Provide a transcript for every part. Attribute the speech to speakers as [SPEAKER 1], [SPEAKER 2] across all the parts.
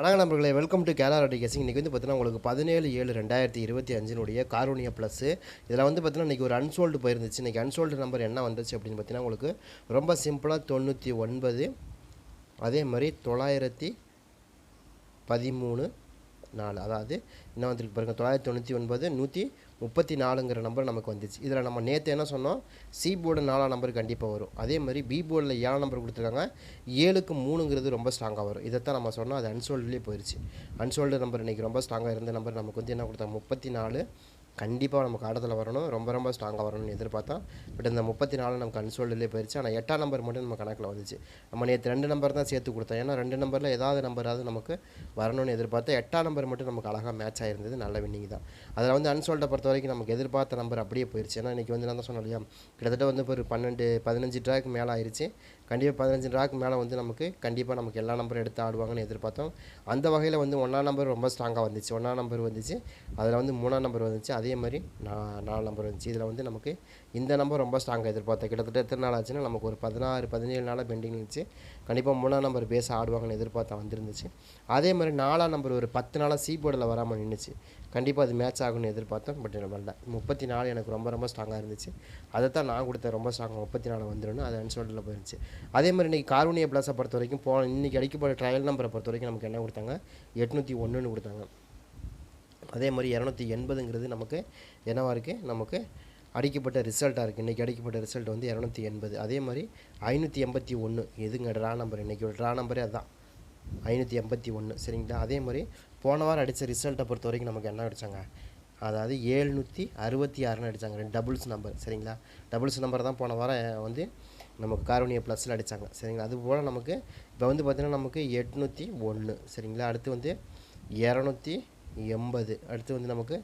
[SPEAKER 1] வணக்கம் நண்பர்களே welcome to கேலா ரெட்டி கேசிங் இன்றைக்கி வந்து பார்த்தீங்கன்னா உங்களுக்கு பதினேழு ஏழு ரெண்டாயிரத்தி இருபத்தி அஞ்சினுடைய காரூனியா ப்ளஸ் இதில் வந்து பார்த்தீங்கன்னா இன்றைக்கி ஒரு அன்சோல்டு போயிருந்துச்சு. இன்றைக்கி அன்சோல்டு நம்பர் என்ன வந்துச்சு அப்படின்னு பார்த்தீங்கன்னா உங்களுக்கு ரொம்ப சிம்பிளாக தொண்ணூற்றி ஒன்பது அதே மாதிரி தொள்ளாயிரத்தி பதிமூணு நாலு. அதாவது என்ன வந்துருக்கு பாருங்கள் தொள்ளாயிரத்தி தொண்ணூற்றி ஒன்பது நூற்றி முப்பத்தி நாலுங்கிற நம்பர் நமக்கு வந்துச்சு. இதில் நம்ம நேற்று என்ன சொன்னோம்? சி போர்டு நாலாம் நம்பர் கண்டிப்பாக வரும். அதே மாதிரி பி போர்டில் ஏழாம் நம்பர் கொடுத்துருக்காங்க. ஏழுக்கு மூணுங்கிறது ரொம்ப ஸ்ட்ராங்காக வரும். இதைத்தான் நம்ம சொன்னோம். அது அன்சோல்டுலேயே போயிடுச்சு அன்சோல்டு நம்பர் இன்றைக்கி ரொம்ப ஸ்ட்ராங்காக இருந்த நம்பர் நமக்கு வந்து என்ன கொடுத்தாங்க? முப்பத்தி நாலு கண்டிப்பாக நமக்கு ஆட்டத்தில் வரணும். ரொம்ப ரொம்ப ஸ்ட்ராங்காக வரணும்னு எதிர்பார்த்தோம் பட் இந்த முப்பத்தி நாலு நமக்கு அன்சோல்டுலேயே போயிடுச்சு ஆனால் எட்டாம் நம்பர் மட்டும் நம்ம கணக்கில் வந்துச்சு. நம்ம நேற்று ரெண்டு நம்பர் தான் சேர்த்து கொடுத்தோம். ஏன்னா ரெண்டு நம்பரில் ஏதாவது நம்பராவது நமக்கு வரணும்னு எதிர்பார்த்தா எட்டாம் நம்பர் மட்டும் நமக்கு அழகாக மேட்ச் ஆயிருந்தது. நல்ல வின்னிங் தான். அதில் வந்து அன்சோல்டை பொறுத்த வரைக்கும் நமக்கு எதிர்பார்த்த நம்பர் அப்படியே போயிடுச்சு ஏன்னா இன்றைக்கி வந்து நான் தான் சொன்னேன் இல்லையா? கிட்டத்தட்ட வந்து ஒரு பன்னெண்டு பதினஞ்சு ட்ராக்கு மேலே ஆயிடுச்சு கண்டிப்பாக பதினஞ்சு ட்ராக்கு மேலே வந்து நமக்கு கண்டிப்பாக நமக்கு எல்லா நம்பரும் எடுத்து ஆடுவாங்கன்னு எதிர்பார்த்தோம். அந்த வகையில் வந்து ஒன்றாம் நம்பர் ரொம்ப ஸ்ட்ராங்காக வந்துச்சு. ஒன்றாம் நம்பர் வந்துச்சு. அதில் வந்து மூணாம் நம்பர் வந்துச்சு. அதே மாதிரி நான் நாலு நம்பர் வந்துச்சு. இதில் வந்து நமக்கு இந்த நம்பர் ரொம்ப ஸ்ட்ராங்காக எதிர்பார்த்தேன் கிட்டத்தட்ட எத்தனை நாள் ஆச்சுன்னா நமக்கு ஒரு பதினாறு பதினேழு நாளாக பெண்டிங் இருந்துச்சு. கண்டிப்பாக மூணாம் நம்பர் பேச ஆடுவாங்கன்னு எதிர்பார்த்தா வந்துருந்துச்சு. அதே மாதிரி நாலாம் நம்பர் ஒரு பத்து நாளாக சி போர்டில் வராமல் நின்றுச்சு கண்டிப்பாக அது மேட்ச் ஆகும்னு எதிர்பார்த்தோம். பட் வரல முப்பத்தி நாலு எனக்கு ரொம்ப ரொம்ப ஸ்ட்ராங்காக இருந்துச்சு. அதை தான் நான் கொடுத்தேன். ரொம்ப ஸ்ட்ராங்காக முப்பத்தி நாலு வந்துடும் அது அன்சோல்டில் போயிருந்துச்சு அதே மாதிரி இன்றைக்கி கார்வனியா பிளாஸை பொறுத்த வரைக்கும் போன இன்றைக்கி அடிக்கப்பட்ட ட்ரையல் நம்பரை பொறுத்த வரைக்கும் நமக்கு என்ன கொடுத்தாங்க? எட்நூற்றி ஒன்றுன்னு கொடுத்தாங்க. அதே மாதிரி இரநூத்தி எண்பதுங்கிறது நமக்கு என்னவாக இருக்குது நமக்கு அடிக்கப்பட்ட ரிசல்ட்டாக இருக்குது இன்றைக்கி அடிக்கப்பட்ட ரிசல்ட் வந்து இரநூத்தி எண்பது. அதே மாதிரி ஐநூற்றி எண்பத்தி ஒன்று எதுங்க ட்ரா நம்பர் இன்றைக்கி ட்ரா நம்பரே அதுதான் ஐநூற்றி எண்பத்தி ஒன்று சரிங்களா? அதே மாதிரி போன வாரம் அடித்த ரிசல்ட்டை பொறுத்த வரைக்கும் நமக்கு என்ன அடித்தாங்க அதாவது ஏழ்நூற்றி அறுபத்தி ஆறுன்னு அடித்தாங்க ரெண்டு டபுள்ஸ் நம்பர் சரிங்களா? டபுள்ஸ் நம்பர் தான் போன வாரம் வந்து நமக்கு காரோனியா ப்ளஸில் அடித்தாங்க சரிங்களா? அது போல் நமக்கு இப்போ வந்து பார்த்திங்கன்னா நமக்கு எட்நூற்றி ஒன்று சரிங்களா? அடுத்து வந்து இரநூத்தி எண்பது. அடுத்து வந்து நமக்கு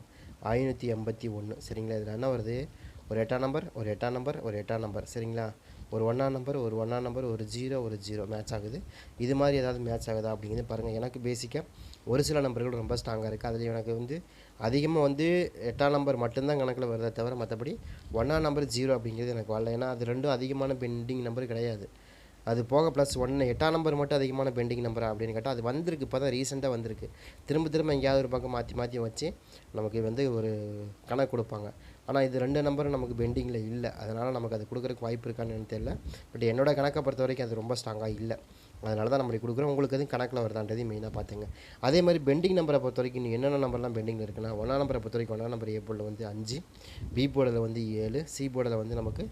[SPEAKER 1] ஐநூற்றி எண்பத்தி ஒன்று சரிங்களா? இதில் என்ன வருது? ஒரு எட்டாம் நம்பர் ஒரு எட்டாம் நம்பர் ஒரு எட்டாம் நம்பர் சரிங்களா? ஒரு ஒன்றா நம்பர் ஒரு ஒன்றா நம்பர் ஒரு ஜீரோ ஒரு ஜீரோ மேட்ச் ஆகுது. இது மாதிரி ஏதாவது மேட்ச் ஆகுதா அப்படிங்கிறது பாருங்கள் எனக்கு பேசிக்காக ஒரு சில நம்பர்கள் ரொம்ப ஸ்ட்ராங்காக இருக்குது அதில் எனக்கு வந்து அதிகமாக வந்து எட்டாம் நம்பர் மட்டும்தான் கணக்கில் வருதே தவிர மற்றபடி ஒன்றாம் நம்பர் ஜீரோ அப்படிங்கிறது எனக்கு வரல. ஏன்னா அது ரெண்டும் அதிகமான பெண்டிங் நம்பர் கிடையாது. அது போக ப்ளஸ் ஒன்று எட்டாம் நம்பர் மட்டும் அதிகமான பெண்டிங் நம்பரா அப்படின்னு கேட்டால் அது வந்திருக்கு இப்போ தான் ரீசெண்டாக வந்திருக்கு. திரும்ப திரும்ப எங்கேயாவது ஒரு பக்கம் மாற்றி மாற்றி வச்சு நமக்கு வந்து ஒரு கணக்கு கொடுப்பாங்க. ஆனால் இது ரெண்டு நம்பரும் நமக்கு பெண்டிங்கில் இல்லை. அதனால் நமக்கு அது கொடுக்குறக்கு வாய்ப்பு இருக்கான்னு தெரியல. பட் என்னோட கணக்கை பொறுத்த வரைக்கும் அது ரொம்ப ஸ்ட்ராங்காக இல்லை. அதனால தான் நம்ம கொடுக்குறோம். உங்களுக்கு எதுவும் கணக்கில் வருதான்றதையும் மெயினாக பார்த்துங்க அதே மாதிரி பெண்டிங் நம்பரை பொறுத்த வரைக்கும் இன்னும் என்னென்ன நம்பர்லாம் பெண்டிங்கில் இருக்குன்னா ஒன்றா நம்பரை பொறுத்த வரைக்கும் ஒன்றா நம்பர் ஏ போர்டில் வந்து அஞ்சு பி போர்டில் வந்து ஏழு சி போர்டில் வந்து நமக்கு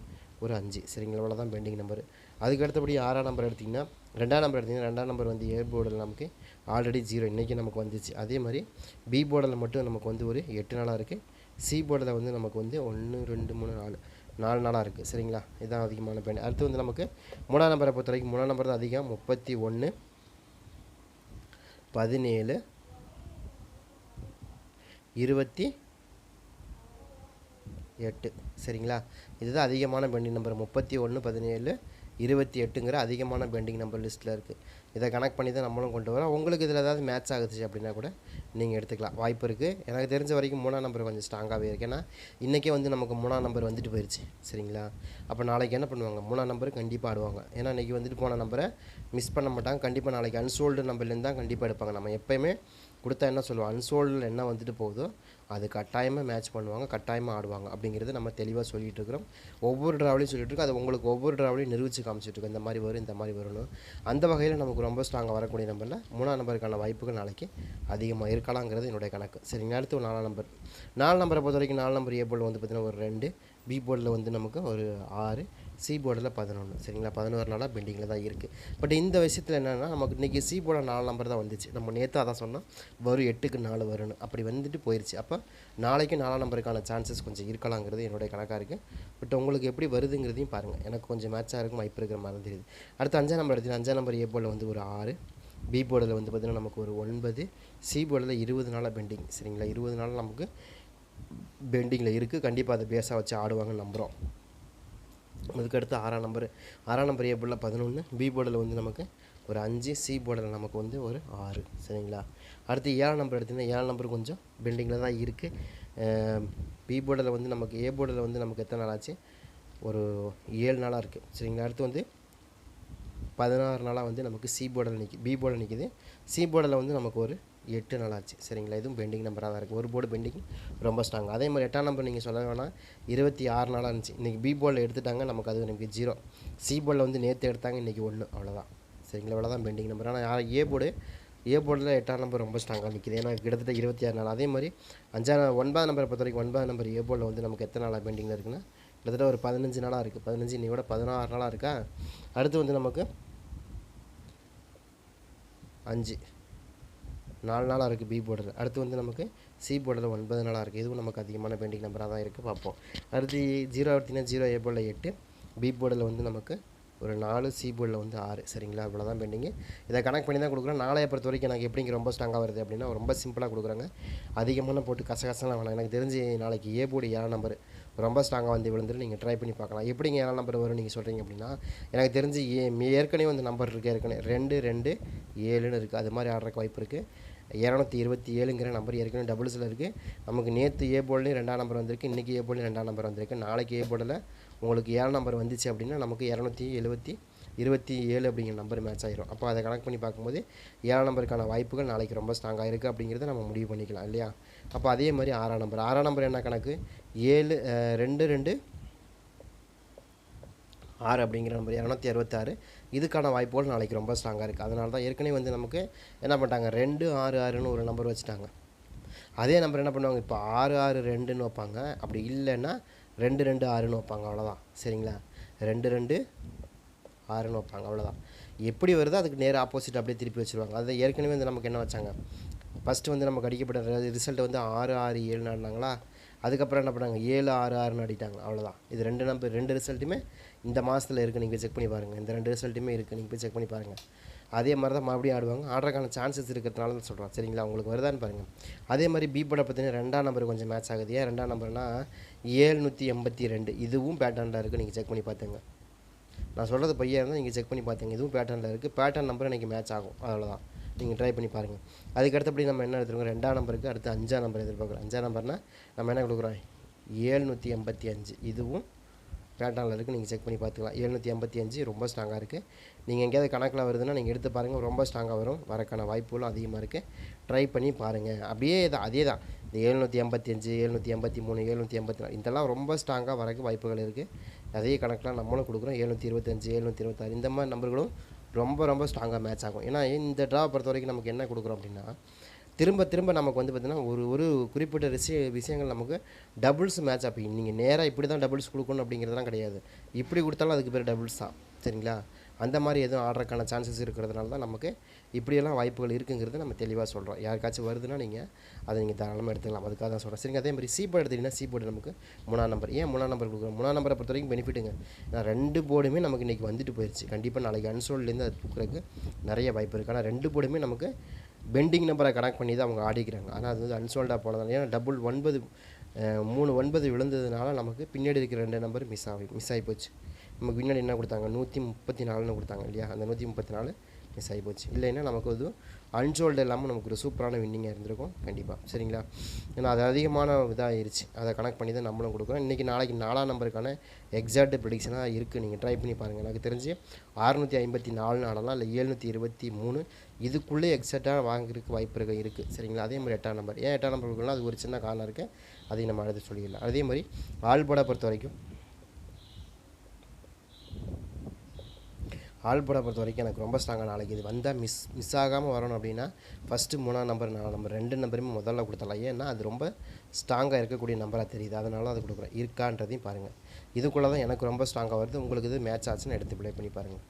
[SPEAKER 1] ஒரு அஞ்சு. சரிங்களா? இவ்வளோ தான் பெண்டிங் நம்பர் அதுக்கு அடுத்தபடி ஆறாம் நம்பர் எடுத்திங்கன்னா ரெண்டாம் நம்பர் எடுத்திங்கன்னா ரெண்டாம் நம்பர் வந்து ஏ போர்டில் நமக்கு ஆல்ரெடி ஜீரோ இன்றைக்கி நமக்கு வந்துச்சு. அதே மாதிரி பி போர்டில் மட்டும் நமக்கு வந்து ஒரு எட்டு நாளாக இருக்குது சி போர்டில் வந்து நமக்கு வந்து ஒன்று ரெண்டு மூணு நாலு நாலு நாளாக இருக்குது சரிங்களா? இதுதான் அதிகமான பெண். அடுத்து வந்து நமக்கு மூணாம் நம்பரை பொறுத்த வரைக்கும் மூணாம் நம்பர் தான் அதிகம். முப்பத்தி ஒன்று பதினேழு இருபத்தி எட்டு. சரிங்களா? இதுதான் அதிகமான பெண்ணின் நம்பர் முப்பத்தி ஒன்று பதினேழு இருபத்தி எட்டுங்கிற அதிகமான பெண்டிங் நம்பர் லிஸ்ட்டில் இருக்குது இதை கனெக்ட் பண்ணி தான் நம்மளும் கொண்டு வரோம். உங்களுக்கு இதில் ஏதாவது மேட்ச் ஆகுது அப்படின்னா கூட நீங்கள் எடுத்துக்கலாம். வாய்ப்பு இருக்குது எனக்கு தெரிஞ்ச வரைக்கும் மூணாம் நம்பர் கொஞ்சம் ஸ்ட்ராங்காகவே இருக்குது ஏன்னா இன்றைக்கே வந்து நமக்கு மூணாம் நம்பர் வந்துட்டு போயிடுச்சு சரிங்களா? அப்போ நாளைக்கு என்ன பண்ணுவாங்க? மூணாம் நம்பர் கண்டிப்பாக ஆடுவாங்க. ஏன்னா இன்றைக்கி வந்துட்டு போன நம்பரை மிஸ் பண்ண மாட்டாங்க. கண்டிப்பாக நாளைக்கு அன்சோல்டு நம்பர்லேருந்து தான் கண்டிப்பாக எடுப்பாங்க. நம்ம எப்போயுமே கொடுத்தா என்ன சொல்லுவோம் அன்சோல்டில் என்ன வந்துட்டு போகுதோ. அது கட்டாயமாக மேட்ச் பண்ணுவாங்க கட்டாயமாக ஆடுவாங்க அப்படிங்கிறது நம்ம தெளிவாக சொல்லிகிட்டு இருக்கிறோம். ஒவ்வொரு ட்ராவலையும் சொல்லிட்டு இருக்கோம். அது உங்களுக்கு ஒவ்வொரு ட்ராவலையும் நிரூபித்து காமிச்சிட்டுருக்கோம் இந்த மாதிரி வரும் இந்த மாதிரி வரணும் அந்த வகையில் நமக்கு ரொம்ப ஸ்ட்ராங்காக வரக்கூடிய நம்பரில் மூணாம் நம்பருக்கான வாய்ப்புகள் நாளைக்கு அதிகமாக இருக்கலாங்கிறது என்னுடைய கணக்கு. சரிங்க அடுத்து ஒரு நாலாம் நம்பர் நாலு நம்பரை பொறுத்த வரைக்கும் நாலு நம்பர் ஏ போர்டில் வந்து பார்த்திங்கன்னா ஒரு ரெண்டு பி போர்டில் வந்து நமக்கு ஒரு ஆறு சி போர்டில் பதினொன்று சரிங்களா? பதினோரு நாளாக பெண்டிங்கில் தான் இருக்குது பட் இந்த விஷயத்தில் என்னென்னா நமக்கு இன்றைக்கி சி போர்டில் நாலு நம்பர் தான் வந்துச்சு. நம்ம நேற்று அதான் சொன்னால் வரும் எட்டுக்கு நாலு வரும்னு. அப்படி வந்துட்டு போயிடுச்சு அப்போ நாளைக்கு நாலாம் நம்பருக்கான சான்சஸ் கொஞ்சம் இருக்கலாங்கிறது என்னுடைய கணக்காக இருக்குது பட் உங்களுக்கு எப்படி வருதுங்கிறதையும் பாருங்கள் எனக்கு கொஞ்சம் மேட்சாக இருக்கும் வாய்ப்பு இருக்கிற மாதிரி தெரியுது. அடுத்து அஞ்சாம் நம்பர் எடுத்து அஞ்சாம் நம்பர் ஏ போர்டில் வந்து ஒரு ஆறு. பி போர்டில் வந்து பார்த்திங்கன்னா நமக்கு ஒரு ஒன்பது. சி போர்டில் இருபது நாளாக பெண்டிங் சரிங்களா? இருபது நாள் நமக்கு பெண்டிங்கில் இருக்குது கண்டிப்பாக அதை பேஸாக வச்சு ஆடுவாங்கன்னு நம்புகிறோம் அதுக்கடுத்து ஆறாம் நம்பர் ஆறாம் நம்பர் ஏ போர்டில் பதினொன்று பி போர்டில் வந்து நமக்கு ஒரு அஞ்சு சி போர்டில் நமக்கு வந்து ஒரு ஆறு. சரிங்களா? அடுத்து ஏழாம் நம்பர் எடுத்திங்கன்னா ஏழாம் நம்பர் கொஞ்சம் பெண்டிங்கில் தான் இருக்குது பி போர்டில் வந்து நமக்கு ஏ போர்டில் வந்து நமக்கு எத்தனை நாள் ஆச்சு? ஒரு ஏழு நாளாக இருக்குது சரிங்களா? அடுத்து வந்து பதினாறு நாளாக வந்து நமக்கு சி போர்டில் நிற்கி பி போர்டில் நிற்கிது சி போர்டில் வந்து நமக்கு ஒரு எட்டு நாள் ஆச்சு சரிங்களா? இதுவும் பெண்டிங் நம்பராக தான் இருக்குது ஒரு போர்டு பெண்டிங் ரொம்ப ஸ்ட்ராங் அதே மாதிரி எட்டாம் நம்பர் நீங்கள் சொல்ல வேணாம். இருபத்தி ஆறு நாளாக இருந்துச்சு. இன்றைக்கி பி போர்டில் எடுத்துட்டாங்க. நமக்கு அது நமக்கு ஜீரோ சி போர்டில் வந்து நேற்று எடுத்தாங்க. இன்றைக்கி ஒன்று அவ்வளோதான் சரிங்களா? இவ்வளோ தான் பெண்டிங் நம்பர் ஆனால் ஏ போர்டு ஏ போர்டில் எட்டாம் நம்பர் ரொம்ப ஸ்ட்ராங்காக நிற்கிது ஏன்னா கிட்டத்தட்ட இருபத்தி ஆறு நாள். அதே மாதிரி அஞ்சாம் ஒன்பதாம் நம்பரை பொறுத்த வரைக்கும் ஒன்பதாம் நம்பர் ஏ போர்டில் வந்து நமக்கு எத்தனை நாளாக பெண்டிங்கில் இருக்குன்னா கிட்டத்தட்ட ஒரு பதினஞ்சு நாளாக இருக்குது பதினஞ்சு இன்னையோட பதினாறு நாளாக இருக்கா? அடுத்து வந்து நமக்கு அஞ்சு. நாலு நாளாக இருக்குது பி போர்டில் அடுத்து வந்து நமக்கு சி போர்டில் ஒன்பது நாளாக இருக்குது இதுவும் நமக்கு அதிகமான பெண்டிங் நம்பராக தான் இருக்குது பார்ப்போம். அடுத்து ஜீரோ எடுத்திங்கன்னா ஜீரோ ஏ போர்டில் எட்டு. பி போர்டில் வந்து நமக்கு ஒரு நாலு சி போர்டில் வந்து ஆறு. சரிங்களா? இவ்வளோ தான் பெண்டிங்கு இதை கனெக்ட் பண்ணி தான் கொடுக்குறோம். நாளைய பொறுத்த வரைக்கும் எனக்கு எப்படிங்க ரொம்ப ஸ்ட்ராங்காக வருது அப்படின்னா ரொம்ப சிம்பிளாக கொடுக்குறாங்க. அதிகமான போட்டு கசகசலாம் வேணாம். எனக்கு தெரிஞ்சு நாளைக்கு ஏ போர்டு ஏழாம் நம்பர் ரொம்ப ஸ்ட்ராங்காக வந்து விழுந்துட்டு நீங்கள் ட்ரை பண்ணி பார்க்கலாம். எப்படிங்க ஏழாம் நம்பர் வரும் நீங்கள் சொல்கிறீங்க அப்படின்னா எனக்கு தெரிஞ்சு ஏ ஏற்கனவே வந்து நம்பர் இருக்குது ஏற்கனவே ரெண்டு ரெண்டு ஏழுன்னு இருக்குது அது மாதிரி ஆடுறக்கு வாய்ப்பு இருக்குது இரநூத்தி இருபத்தி ஏழுங்கிற நம்பர் ஏற்கனவே டபுள்ஸில் இருக்குது நமக்கு நேற்று ஏ போர்ட்லேயும் ரெண்டாம் நம்பர் வந்திருக்கு. இன்றைக்கி ஏ போர்ட்லேயும் ரெண்டாம் நம்பர் வந்திருக்கு. நாளைக்கு ஏ போர்டில் உங்களுக்கு ஏழாம் நம்பர் வந்துச்சு அப்படின்னா நமக்கு இரநூத்தி எழுபத்தி இருபத்தி ஏழு அப்படிங்கிற நம்பர் மேட்ச் ஆயிரும். அப்போ அதை கனெக்ட் பண்ணி பார்க்கும்போது ஏழாம் நம்பருக்கான வாய்ப்புகள் நாளைக்கு ரொம்ப ஸ்ட்ராங்காக இருக்குது அப்படிங்கிறத நம்ம முடிவு பண்ணிக்கலாம் இல்லையா? அப்போ அதே மாதிரி ஆறாம் நம்பர் ஆறாம் நம்பர் என்ன கணக்கு? ஏழு ரெண்டு ரெண்டு ஆறு அப்படிங்கிற நம்பர் இரநூத்தி அறுபத்தாறு. இதுக்கான வாய்ப்புகள் நாளைக்கு ரொம்ப ஸ்ட்ராங்காக இருக்குது அதனால தான் ஏற்கனவே வந்து நமக்கு என்ன பண்ணிட்டாங்க? ரெண்டு ஆறு ஆறுன்னு ஒரு நம்பர் வச்சுட்டாங்க. அதே நம்பர் என்ன பண்ணுவாங்க? இப்போ ஆறு ஆறு ரெண்டுன்னு வைப்பாங்க. அப்படி இல்லைன்னா ரெண்டு ரெண்டு ஆறுன்னு வைப்பாங்க. அவ்வளோதான் சரிங்களா? ரெண்டு ரெண்டு ஆறுன்னு வைப்பாங்க. அவ்வளோதான் எப்படி வருதோ அதுக்கு நேராக ஆப்போசிட் அப்படியே திருப்பி வச்சுருவாங்க. அது ஏற்கனவே வந்து நமக்கு என்ன வச்சாங்க? ஃபஸ்ட்டு வந்து நமக்கு அடிக்கப்பட்ட ரிசல்ட் வந்து ஆறு ஆறு ஏழுன்னு ஆடினாங்களா? அதுக்கப்புறம் என்ன பண்ணாங்க? ஏழு ஆறு ஆறுன்னு ஆடிட்டாங்க அவ்வளோதான் இது ரெண்டு நம்பர் ரெண்டு ரிசல்ட்டுமே இந்த மாதத்தில் இருக்குது நீங்கள் செக் பண்ணி பாருங்கள் இந்த ரெண்டு ரிசல்ட்டுமே இருக்குது நீங்கள் போய் செக் பண்ணி பாருங்கள் அதே மாதிரி தான் மறுபடியும் ஆடுவாங்க. ஆடுறதுக்கான சான்சஸ் இருக்கிறதுனால தான் சொல்கிறோம் சரிங்களா? உங்களுக்கு வருதான்னு பாருங்கள் அதே மாதிரி பி படம் பார்த்தீங்கன்னா ரெண்டாம் நம்பர் கொஞ்சம் மேட்ச் ஆகுது. ஏன் ரெண்டாம் நம்பர்னா ஏழ்நூற்றி எண்பத்தி ரெண்டு. இதுவும் பேட்டர்னில் இருக்குது நீங்கள் செக் பண்ணி பார்த்துங்க நான் சொல்கிறது பையன் இருந்தால் நீங்கள் செக் பண்ணி பார்த்தீங்க இதுவும் பேட்டர்னில் இருக்குது பேட்டர்ன் நம்பர் எனக்கு மேட்ச் ஆகும். அவ்வளோதான் நீங்கள் ட்ரை பண்ணி பாருங்கள் அதுக்கு அடுத்தபடி நம்ம என்ன எடுத்துருக்கோம்? ரெண்டாம் நம்பருக்கு அடுத்து அஞ்சாம் நம்பர் எதிர்பார்க்குறோம் அஞ்சாம் நம்பர்னால் நம்ம என்ன கொடுக்குறோம்? ஏழ்நூற்றி எண்பத்தி அஞ்சு. இதுவும் பேட்டானில் இருக்குது நீங்கள் செக் பண்ணி பார்த்துக்கலாம். எழுநூற்றி ஐம்பத்தி அஞ்சு ரொம்ப ஸ்ட்ராங்காக இருக்குது நீங்கள் எங்கேயாவது கணக்கில் வருதுன்னா நீங்கள் எடுத்து பாருங்கள் ரொம்ப ஸ்ட்ராங்காக வரும். வரக்கான வாய்ப்புகளும் அதிகமாக இருக்குது ட்ரை பண்ணி பாருங்கள் அப்படியே தான் அதே தான். இந்த எழுநூற்றி எண்பத்தி அஞ்சு எழுநூற்றி எண்பத்தி மூணு எழுநூற்றி எண்பத்தி நாலு இதெல்லாம் ரொம்ப ஸ்ட்ராங்காக வரக்கு வாய்ப்புகள் இருக்குது அதே கணக்கெலாம் நம்மளும் கொடுக்குறோம். எழுநூற்றி இருபத்தஞ்சு எழுநூற்றி இருபத்தாறு இந்த மாதிரி நம்பர்களும் ரொம்ப ரொம்ப ஸ்ட்ராங்காக மேட்ச் ஆகும். ஏன்னா இந்த ட்ரா பொறுத்த வரைக்கும் நமக்கு என்ன கொடுக்குறோம் அப்படின்னா திரும்ப திரும்ப நமக்கு வந்து பார்த்திங்கன்னா ஒரு ஒரு குறிப்பிட்ட விஷய விஷயங்கள் நமக்கு டபுள்ஸ் மேட்ச் அப்போ நீங்கள் நேராக இப்படி தான் டபுள்ஸ் கொடுக்கணும் அப்படிங்கிறதுலாம் கிடையாது. இப்படி கொடுத்தாலும் அதுக்கு பேர் டபுள்ஸ் தான். சரிங்களா? அந்த மாதிரி எதுவும் ஆடுறதுக்கான சான்சஸ் இருக்கிறதுனால தான் நமக்கு இப்படியெல்லாம் வாய்ப்புகள் இருக்குங்கிறத நம்ம தெளிவாக சொல்கிறோம் யாருக்காச்சும் வருதுன்னா நீங்கள் அதை நீங்கள் தாராளமாக எடுத்துக்கலாம். அதுக்காக தான் சொல்கிறேன் சரிங்க அதே மாதிரி சி போர்டு எடுத்தீங்கன்னா சி போர்டு நமக்கு மூணாம் நம்பர் ஏன் மூணாம் நம்பர் கொடுக்குறோம்? மூணாம் நம்பரை பொறுத்த வரைக்கும் பெனிஃபிட்டுங்க நான் ரெண்டு போர்டுமே நமக்கு இன்றைக்கி வந்துட்டு போயிடுச்சு கண்டிப்பாக நாளைக்கு அன்சோல்லேருந்து அது தூக்குறதுக்கு நிறைய வாய்ப்பு இருக்குது ஆனால் ரெண்டு போர்டுமே நமக்கு பெண்டிங் நம்பரை கனெக்ட் பண்ணி தான் அவங்க ஆடிக்கிறாங்க. ஆனால் அது வந்து அன்சோல்டாக போனதால ஏன்னா டபுள் ஒன்பது மூணு ஒன்பது விழுந்ததுனால நமக்கு பின்னாடி இருக்கிற ரெண்டு நம்பர் மிஸ் ஆகி மிஸ் ஆகி போச்சு. நமக்கு பின்னாடி என்ன கொடுத்தாங்க? நூற்றி முப்பத்தி நாலுன்னு கொடுத்தாங்க இல்லையா? அந்த நூற்றி முப்பத்தி நாலு மிஸ் ஆகி போச்சு. இல்லைன்னா நமக்கு அதுவும் அன்சோல்டு இல்லாமல் நமக்கு ஒரு சூப்பரான வின்னிங்காக இருந்திருக்கும். கண்டிப்பாக சரிங்களா? ஏன்னா அது அதிகமான இதாகிருச்சு அதை கனெக்ட் பண்ணி தான் நம்மளும் கொடுக்குறோம் இன்றைக்கி நாளைக்கு நாலாம் நம்பருக்கான எக்ஸாக்ட் ப்ரிடிக்ஷனாக இருக்குது நீங்கள் ட்ரை பண்ணி பாருங்கள் எனக்கு தெரிஞ்சு அறுநூற்றி ஐம்பத்தி நாலுன்னு ஆடலாம். இல்லை ஏழ்நூற்றி இருபத்தி மூணு. இதுக்குள்ளே எக்ஸாக்டாக வாங்குறதுக்கு வாய்ப்பு இருக்க இருக்குது சரிங்களா? அதே மாதிரி எட்டாம் நம்பர். ஏன் எட்டாம் நம்பர் கொடுக்கலாம் அது ஒரு சின்ன காரணம் இருக்குது அதையும் நம்ம அடுத்து சொல்லிடலாம். அதே மாதிரி ஆல்போடா பொறுத்த வரைக்கும் ஆல்போடா பொறுத்த வரைக்கும் எனக்கு ரொம்ப ஸ்ட்ராங்காக நாளைக்கு இது வந்தால் மிஸ் மிஸ் ஆகாமல் வரணும் அப்படின்னா ஃபஸ்ட்டு மூணாம் நம்பர் நாலு நம்பர் ரெண்டு நம்பருமே முதல்ல கொடுத்தலாம் ஏன்னா அது ரொம்ப ஸ்ட்ராங்காக இருக்கக்கூடிய நம்பராக தெரியுது. அதனால அது கொடுக்குறேன். இருக்கான்றதையும் பாருங்கள் இதுக்குள்ளே தான் எனக்கு ரொம்ப ஸ்ட்ராங்காக வருது. உங்களுக்கு இது மேட்ச் ஆச்சுன்னு எடுத்து ப்ளே பண்ணி பாருங்கள்